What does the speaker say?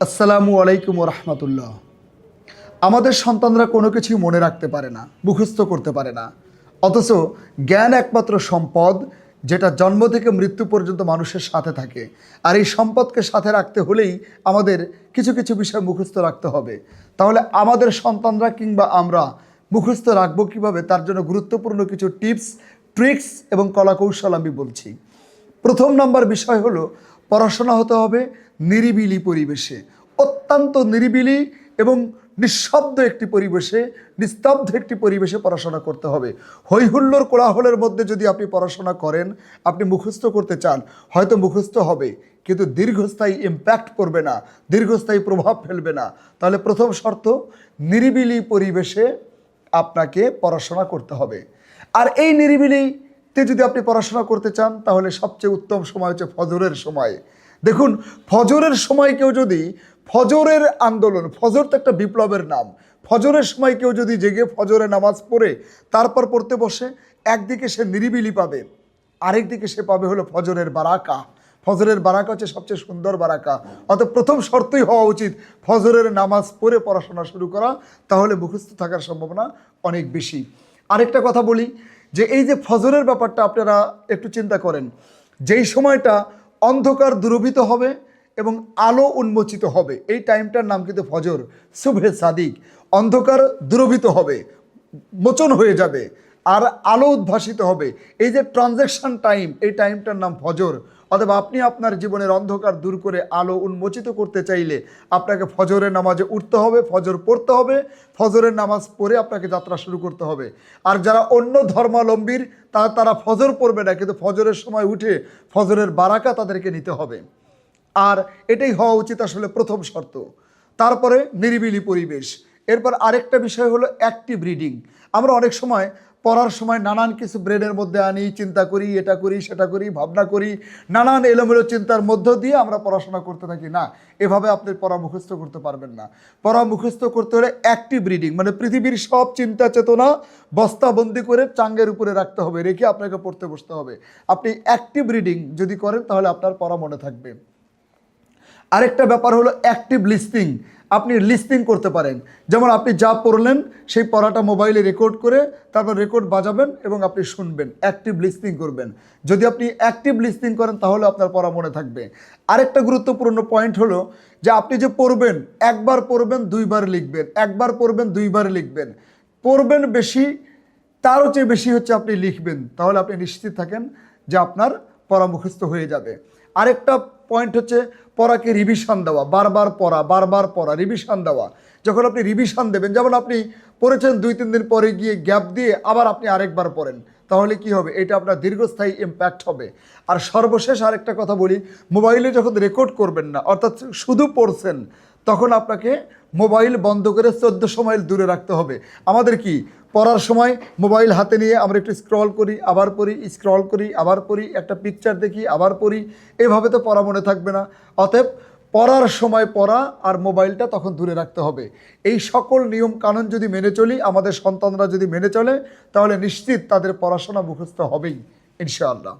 আসসালামু আলাইকুম রহমতুল্লাহ আমাদের সন্তানরা কোনো কিছুই মনে রাখতে পারে না, মুখস্থ করতে পারে না। অথচ জ্ঞান একমাত্র সম্পদ, যেটা জন্ম থেকে মৃত্যু পর্যন্ত মানুষের সাথে থাকে। আর এই সম্পদকে সাথে রাখতে হলেই আমাদের কিছু কিছু বিষয় মুখস্থ রাখতে হবে। তাহলে আমাদের সন্তানরা কিংবা আমরা মুখস্থ রাখব কীভাবে? তার জন্য গুরুত্বপূর্ণ কিছু টিপস, ট্রিক্স এবং কলাকৌশল আমি বলছি। প্রথম নাম্বার বিষয় হলো পড়াশোনা হতে হবে নিরিবিলি পরিবেশে, অত্যন্ত নিরিবিলি এবং নিঃশব্দ একটি পরিবেশে, নিস্তব্ধ একটি পরিবেশে পড়াশোনা করতে হবে। হৈহুল্লোর কোলাহলের মধ্যে যদি আপনি পড়াশোনা করেন, আপনি মুখস্থ করতে চান, হয়তো মুখস্থ হবে, কিন্তু দীর্ঘস্থায়ী ইম্প্যাক্ট করবে না, দীর্ঘস্থায়ী প্রভাব ফেলবে না। তাহলে প্রথম শর্ত, নিরিবিলি পরিবেশে আপনাকে পড়াশোনা করতে হবে। আর এই নিরিবিলিতে যদি আপনি পড়াশোনা করতে চান, তাহলে সবচেয়ে উত্তম সময় হচ্ছে ফজরের সময়। দেখুন, ফজরের সময় কেউ যদি, ফজরের আন্দোলন, ফজর তো একটা বিপ্লবের নাম। ফজরের সময় কেউ যদি জেগে ফজরে নামাজ পড়ে, তারপর পড়তে বসে, একদিকে সে নিরিবিলি পাবে, আরেকদিকে সে পাবে হলো ফজরের বারাকা। ফজরের বারাকা হচ্ছে সবচেয়ে সুন্দর বারাকা। অর্থাৎ প্রথম শর্তই হওয়া উচিত, ফজরের নামাজ পড়ে পড়াশোনা শুরু করা, তাহলে মুখস্থ থাকার সম্ভাবনা অনেক বেশি। আরেকটা কথা বলি যে এই যে ফজরের ব্যাপারটা আপনারা একটু চিন্তা করেন, যেই সময়টা অন্ধকার দূরভীত হবে এবং আলো উন্মোচিত হবে, এই টাইমটার নাম কিন্তু ফজর শুভে সাদিক। অন্ধকার দূরভীত হবে, মোচন হয়ে যাবে, আর আলো উদ্ভাসিত হবে। এই যে ট্রানজ্যাকশন টাইম এই টাইমটার নাম ফজর অথবা আপনি আপনার জীবনের অন্ধকার দূর করে আলো উন্মোচিত করতে চাইলে আপনাকে ফজরের নামাজে উঠতে হবে, ফজর পড়তে হবে, ফজরের নামাজ পড়ে আপনাকে যাত্রা শুরু করতে হবে। আর যারা অন্য ধর্মাবলম্বীর, তারা তারা ফজর পড়বে না, কিন্তু ফজরের সময় উঠে ফজরের বারাকা তাদেরকে নিতে হবে। আর এটাই হওয়া উচিত আসলে প্রথম শর্ত। তারপরে নিরিবিলি পরিবেশ। এরপর আরেকটা বিষয় হলো অ্যাক্টিভ রিডিং আমরা অনেক সময় পড়ার সময় নানান কিছু ব্রেনের মধ্যে আনি, চিন্তা করি, এটা করি, সেটা করি, ভাবনা করি, নানান এলোমেলো চিন্তার মধ্য দিয়ে আমরা পড়াশোনা করতে থাকি। না, এভাবে আপনি পড়া মুখস্থ করতে পারবেন না। পড়া মুখস্থ করতে হলে অ্যাক্টিভ রিডিং মানে পৃথিবীর সব চিন্তা চেতনা বস্তাবন্দি করে চাঙ্গের উপরে রাখতে হবে, রেখে আপনাকে পড়তে বসতে হবে। আপনি অ্যাক্টিভ রিডিং যদি করেন, তাহলে আপনার পড়া মনে থাকবে। আরেকটা ব্যাপার হলো অ্যাক্টিভ লিস্টিং আপনি লিস্টিং করতে পারেন। যেমন আপনি যা পড়লেন, সেই পড়াটা মোবাইলে রেকর্ড করে তারপর রেকর্ড বাজাবেন এবং আপনি শুনবেন, অ্যাক্টিভ লিস্টিং করবেন। যদি আপনি অ্যাক্টিভ লিস্টিং করেন, তাহলে আপনার পড়া মনে থাকবে। আরেকটা গুরুত্বপূর্ণ পয়েন্ট হলো যে আপনি যে পড়বেন, একবার পড়বেন, দুইবার লিখবেন। একবার পড়বেন, দুইবার লিখবেন। পড়বেন বেশি, তারও চেয়ে বেশি হচ্ছে আপনি লিখবেন। তাহলে আপনি নিশ্চিত থাকেন যে আপনার পড়া মুখস্থ হয়ে যাবে। আরেকটা পয়েন্ট হচ্ছে পড়াকে রিভিশন দেওয়া। বারবার পড়া বারবার পড়া রিভিশন দেওয়া। যখন আপনি রিভিশন দেবেন, যেমন আপনি পড়েছেন দুই, তিন দিন পরে গিয়ে গ্যাপ দিয়ে আবার আপনি আরেকবার পড়েন। তাহলে কি হবে? এটা আপনার দীর্ঘস্থায়ী ইম্প্যাক্ট হবে। আর সর্বশেষ আরেকটা কথা বলি মোবাইলে যখন রেকর্ড করবেন না, অর্থাৎ শুধু পড়ছেন, তখন আপনাকে মোবাইল বন্ধ করে চোদ্দোশো মাইল দূরে রাখতে হবে। আমাদের কি? পড়ার সময় মোবাইল হাতে নিয়ে আমরা একটু স্ক্রল করি, আবার পড়ি স্ক্রল করি, আবার পড়ি, একটা পিকচার দেখি, আবার পড়ি। এভাবে তো পড়া মনে থাকবে না। অতএব পড়ার সময় পড়া আর মোবাইলটা তখন দূরে রাখতে হবে। এই সকল নিয়ম কানুন যদি মেনে চলি, আমাদের সন্তানরা যদি মেনে চলে, তাহলে নিশ্চিত তাদের পড়াশোনা মুখস্থ হবেই, ইনশাআল্লাহ।